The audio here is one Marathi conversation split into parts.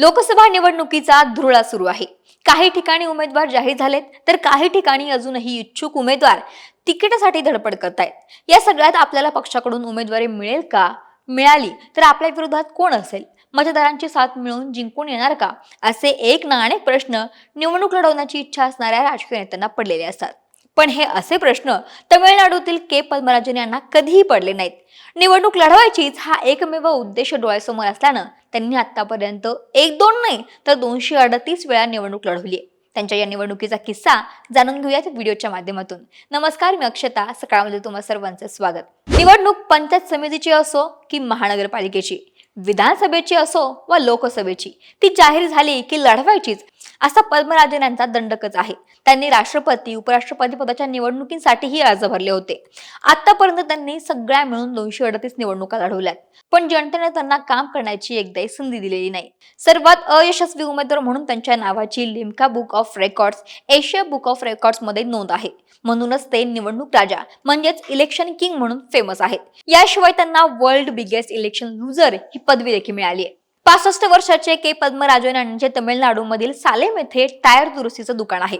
लोकसभा निवडणुकीचा धुरळा सुरू आहे. काही ठिकाणी उमेदवार जाहीर झालेत तर काही ठिकाणी अजूनही इच्छुक उमेदवार तिकिटासाठी धडपड करतायत. या सगळ्यात आपल्याला पक्षाकडून उमेदवारी मिळेल का? मिळाली तर आपल्या विरोधात कोण असेल? मतदारांची साथ मिळून जिंकून येणार का? असे एक ना अनेक प्रश्न निवडणूक लढवण्याची इच्छा असणाऱ्या राजकीय नेत्यांना पडलेले असतात. पण हे असे प्रश्न तमिळनाडूतील के पद्मराजन यांना कधीही पडले नाहीत. निवडणूक लढवायचीच हा एकमेव उद्देश डोळ्यासमोर असल्यानं त्यांनी आतापर्यंत एक दोन नाही तर दोनशे अडतीस वेळा निवडणूक लढवली आहे त्यांच्या या निवडणुकीचा किस्सा जाणून घेऊयात व्हिडिओच्या माध्यमातून. नमस्कार मी अक्षता. सकाळमध्ये तुम्हा सर्वांचं स्वागत. निवडणूक पंचायत समितीची असो की महानगरपालिकेची विधानसभेची असो वा लोकसभेची ती जाहीर झाली की लढवायचीच असा पद्मराजन यांचा दंडकच आहे. त्यांनी राष्ट्रपती उपराष्ट्रपती पदाच्या निवडणुकीसाठीही अर्ज भरले होते. आतापर्यंत त्यांनी सगळ्या मिळून दोनशे अडतीस निवडणुका लढवल्यात. पण जनतेने त्यांना काम करण्याची एकदाही संधी दिलेली नाही. सर्वात अयशस्वी उमेदवार म्हणून त्यांच्या नावाची Limca book of records Asia book of रेकॉर्ड्समध्ये नोंद आहे. म्हणूनच ते निवडणूक राजा म्हणजेच इलेक्शन किंग म्हणून फेमस आहेत. याशिवाय त्यांना वर्ल्ड बिगेस्ट इलेक्शन लुझर ही पदवी देखील मिळाली आहे. पासष्ट वर्षाचे के पद्मराजन यांचे तमिळनाडूमधील सालेम येथे टायर दुरुस्तीचं दुकान आहे.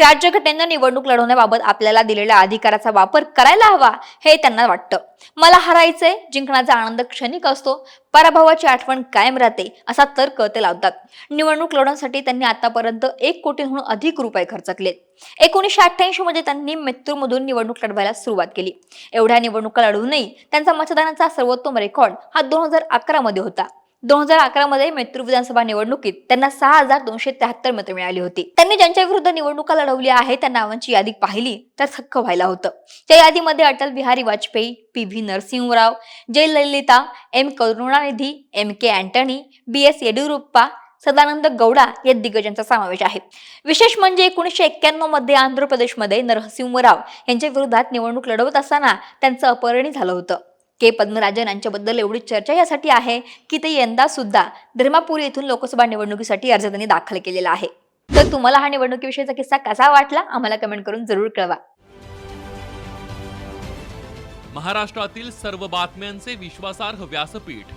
राज्यघटनेनं निवडणूक लढवण्याबाबत आपल्याला दिलेल्या अधिकाराचा वापर करायला हवा हे त्यांना वाटतं. मला हरायचंय जिंकण्याचा आनंद क्षणिक असतो पराभवाची आठवण कायम राहते असा तर्क ते लावतात. निवडणूक लढवण्यासाठी त्यांनी आतापर्यंत एक कोटीहून अधिक रुपये खर्च केलेत. एकोणीसशे अठ्ठ्याऐंशी मध्ये त्यांनी मेत्तूरमधून निवडणूक लढवायला सुरुवात केली. एवढ्या निवडणुका लढवूनही त्यांचा मतदानाचा सर्वोत्तम रेकॉर्ड हा दोन हजार अकरा मध्ये होता. दोन हजार अकरा मध्ये मेत्रूर विधानसभा निवडणुकीत त्यांना सहा हजार दोनशे त्र्याहत्तर मतं मिळाली होती. त्यांनी ज्यांच्या विरुद्ध निवडणुका लढवल्या आहेत त्या नावांची यादी पाहिली तर थक्क व्हायला होतं. त्या यादीमध्ये Atal Bihari Vajpayee P V Narasimha Rao Jayalalithaa M Karunanidhi M K Antony B S Yediyurappa Sadananda Gowda या दिग्गजांचा समावेश आहे. विशेष म्हणजे एकोणीसशे एक्क्याण्णवमध्ये आंध्र प्रदेशमध्ये नरसिंहराव यांच्या विरोधात निवडणूक लढवत असताना त्यांचं अपहरणी झालं होतं. के पद्मराजन यांच्याबद्दल एवढी चर्चा यासाठी आहे की ते यंदा सुद्धा धर्मापुरी येथून लोकसभा निवडणुकीसाठी अर्ज त्यांनी दाखल केलेला आहे. तर तुम्हाला हा निवडणुकीविषयीचा किस्सा कसा वाटला आम्हाला कमेंट करून जरूर कळवा. महाराष्ट्रातील सर्व बातम्यांचे विश्वासार्ह व्यासपीठ.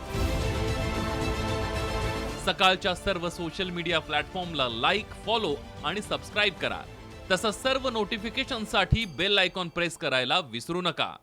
सकाळच्या सर्व सोशल मीडिया प्लॅटफॉर्मला लाईक फॉलो आणि सबस्क्राईब करा. तसंच सर्व नोटिफिकेशनसाठी बेल आयकॉन प्रेस करायला विसरू नका.